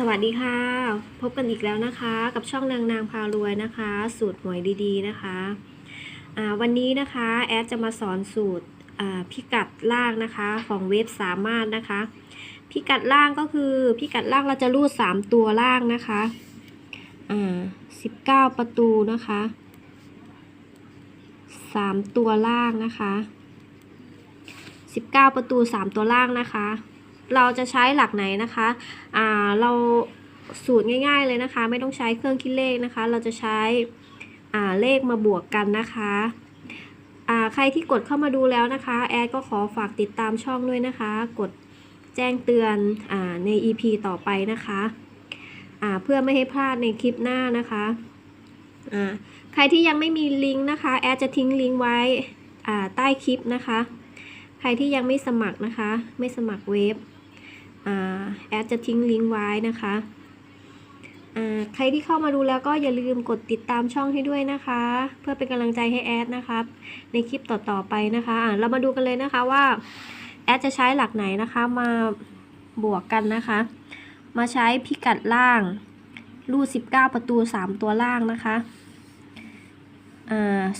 สวัสดีค่ะ พบกันอีกแล้วนะคะ กับช่องนางนางพารวยนะคะ สูตรหวยดีๆนะคะวันนี้นะคะแอดจะมาสอนสูตรพิกัดล่างนะคะของเว็บสามารถนะคะ พิกัดล่างก็คือพิกัดล่างเราจะรูด 3 ตัวล่างนะคะอ่า19ประตูนะคะ 3 ตัวล่างนะคะ 19 ประตู 3 ตัวล่างนะคะ เราจะใช้หลักไหนนะคะอ่าเราสูตรง่าย ๆเลยนะคะ ไม่ต้องใช้เครื่องคิดเลขนะคะ เราจะใช้อ่าเลขมาบวกกันนะคะอ่าใครที่กดเข้ามาดูแล้วนะคะ แอดก็ขอฝากติดตามช่องด้วยนะคะ กดแจ้งเตือนอ่าใน EP ต่อไปนะคะอ่าเพื่อไม่ให้พลาดในคลิปหน้านะคะอ่าใครที่ยังไม่มีลิงก์นะคะ แอดจะทิ้งลิงก์ไว้อ่าใต้คลิปนะคะ ใครที่ยังไม่สมัครนะคะ ไม่สมัครเว็บ แอดจะทิ้งลิงก์ไว้นะคะใครที่เข้ามาดูแล้วก็อย่าลืมกดติดตามช่องให้ด้วยนะคะ เพื่อเป็นกำลังใจให้แอดนะคะในคลิปต่อๆไปนะคะเรามาดูกันเลยนะคะว่าแอดจะใช้หลักไหนนะคะมาบวกกันนะคะ มาใช้พิกัดล่างรูด19 ประตู 3 ตัวล่างนะคะ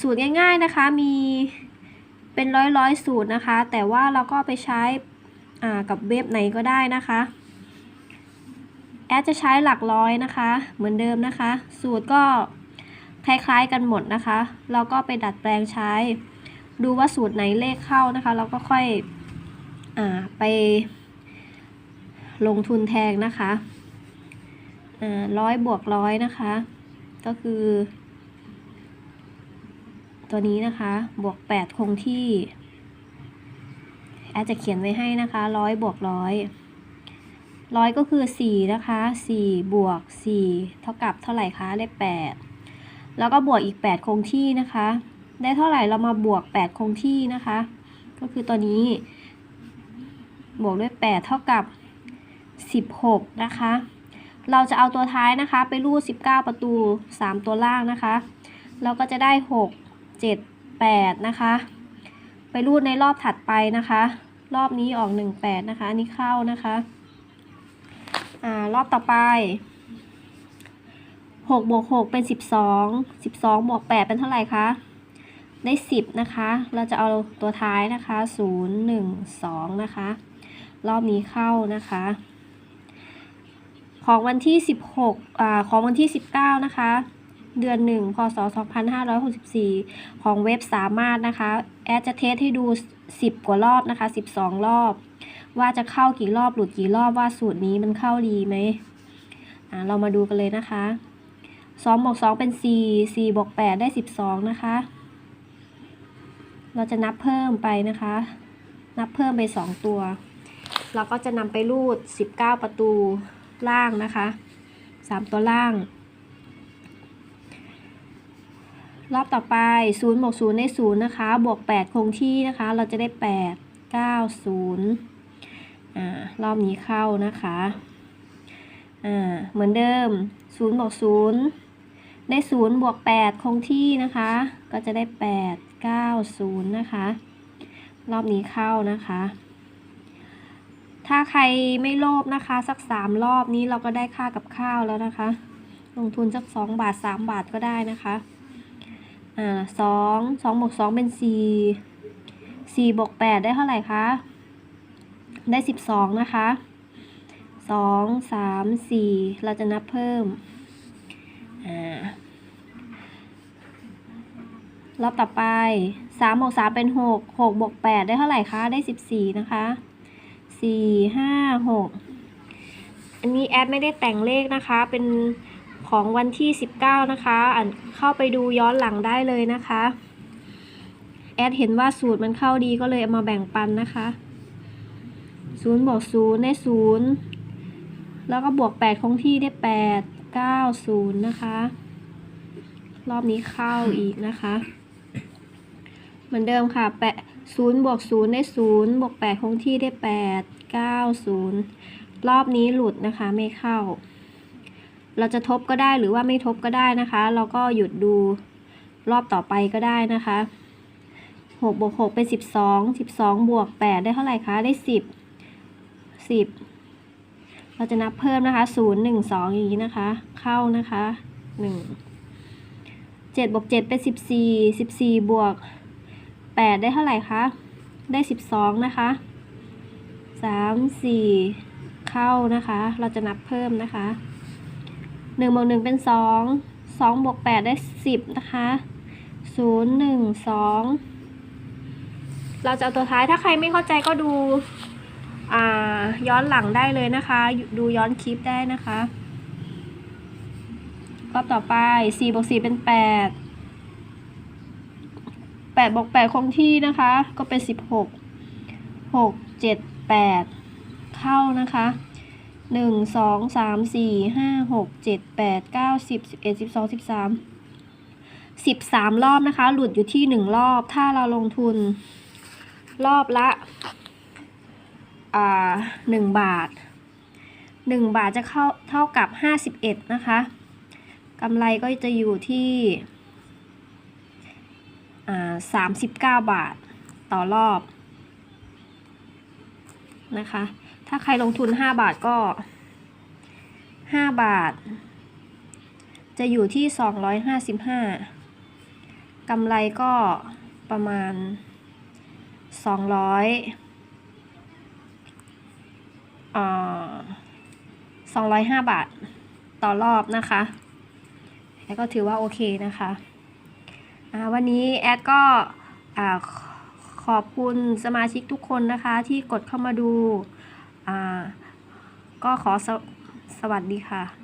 สูตรง่ายๆนะคะมีเป็นร้อยๆสูตรนะคะ แต่ว่าเราก็ไปใช้ กับเว็บไหนก็ได้นะคะ แอดจะใช้หลักร้อยนะคะ เหมือนเดิมนะคะ สูตรก็คล้ายๆกันหมดนะคะ เราก็ไปดัดแปลงใช้ ดูว่าสูตรไหนเลขเข้านะคะ เราก็ค่อยอ่าไปลงทุนแทงนะคะอ่าร้อยบวกร้อยนะคะ ก็คือ ตัวนี้นะคะ บวก 8 คงที่ อดจะเขียนไว้ให้นะคะร้อยบวกร้อยร้อยก็คือสี่นะคะสี่บวกสี่เท่ากับเท่าไหร่คะได้แปดแล้วก็บวกอีกแปดคงที่นะคะ ได้เท่าไหร่เรามาบวกแปดคงที่นะคะ ก็คือตัวนี้ บวกด้วยแปดเท่ากับสิบหกนะคะ เราจะเอาตัวท้ายนะคะ ไปรูดสิบเก้าประตูสามตัวล่างนะคะ เราก็จะได้หกเจ็ดแปดนะคะ ไปรูดในรอบถัดไปนะคะ รอบนี้ออก 18 นะคะ อันนี้เข้านะคะอ่ารอบต่อไป6บวก6เป็น 12 12บวก8เป็นเท่าไหร่คะ ได้ 10 นะคะ เราจะเอาตัวท้ายนะคะ 0 1 2 นะคะ รอบนี้เข้านะคะ ของวันที่ 16อ่าของวันที่ 19 นะคะ เดือน 1 พศ 2564 ของเว็บสามารถนะคะ แอดจะเทสให้ดู 10 กว่ารอบนะคะ 12 รอบ ว่าจะเข้ากี่รอบหลุดกี่รอบว่าสูตรนี้มันเข้าดีไหมอ่าเรามาดูกันเลยนะคะ2บวก2เป็น 4 4บวก8ได้ 12 นะคะ เราจะนับเพิ่มไปนะคะ นับเพิ่มไป 2 ตัว เราก็จะนำไปรูด 19 ประตูล่างนะคะ 3 ตัวล่าง รอบต่อไป0บวก0ได้0นะคะ บวก 8 คงที่นะคะ เราจะได้ 8 9 0อ่ารอบนี้เข้านะคะอ่าเหมือนเดิม0บวก0ได้ 0 บวก 8 คงที่นะคะ ก็จะได้ 8 9 0 นะคะ รอบนี้เข้านะคะ ถ้าใครไม่โลภนะคะ สัก 3 รอบนี้เราก็ได้ค่ากับข้าวแล้วนะคะ ลงทุนสัก 2 บาท 3 บาทก็ได้นะคะ อ่าสองสองบวกสองเป็นสี่สี่บวกแปดได้เท่าไหร่คะ ได้สิบสองนะคะสองสามสี่เราจะนับเพิ่ม อ่า รอบต่อไปสามบวกสามเป็นหกหกบวกแปดได้เท่าไหร่คะ ได้สิบสี่นะคะสี่ห้าหกอันนี้แอดไม่ได้แต่งเลขนะคะ เป็น ของวันที่ 19 นะคะอ่านเข้าไปดูย้อนหลังได้เลยนะคะ แอดเห็นว่าสูตรมันเข้าดีก็เลยเอามาแบ่งปันนะคะ0บวก0ได้0แล้วก็บวก8คงที่ได้8 9 0นะคะ รอบนี้เข้าอีกนะคะ เหมือนเดิมค่ะแปะ0บวก0ได้0บวก8คงที่ได้8 9 0รอบนี้หลุดนะคะไม่เข้า เราจะทบก็ได้หรือว่าไม่ทบก็ได้นะคะ เราก็หยุดดูรอบต่อไปก็ได้นะคะหกบวกหกเป็นสิบสองสิบสองบวกแปดได้เท่าไหร่คะ ได้สิบสิบเราจะนับเพิ่มนะคะศูนย์หนึ่งสองอย่างนี้นะคะ เข้านะคะหนึ่งเจ็ดบวกเจ็ดเป็นสิบสี่สิบสี่บวกแปดได้เท่าไหร่คะ ได้สิบสองนะคะสามสี่เข้านะคะ เราจะนับเพิ่มนะคะ หนึ่งบวกหนึ่งเป็นสองสองบวกแปดได้สิบนะคะศูนย์หนึ่งสองเราจะเอาตัวท้ายถ้าใครไม่เข้าใจก็ดูอาย้อนหลังได้เลยนะคะ ดูย้อนคลิปได้นะคะรอบต่อไป4บวก4เป็น 8 8บวก8คงที่นะคะ ก็เป็น 16 6 7 8 เข้านะคะ 1 2 3 4 5 6 7 8 9 10 11 12 13 13รอบนะคะ หลุดอยู่ที่1รอบ ถ้าเราลงทุน รอบละอ่าหนึ่งบาทหนึ่งบาทจะเข้าเท่ากับห้าสิบเอ็ดนะคะกำไรก็จะอยู่ที่อ่าสามสิบเก้าบาทต่อรอบนะคะ ถ้าใครลงทุนห้าบาทก็ห้าบาท จะอยู่ที่สองร้อยห้าสิบห้ากำไรก็ประมาณสองร้อยสองร้อยห้าบาทต่อรอบนะคะ แล้วก็ถือว่าโอเคนะคะวันนี้แอดก็อขอบคุณสมาชิกทุกคนนะคะที่กดเข้ามาดู ก็ขอสสวัสดีค่ะ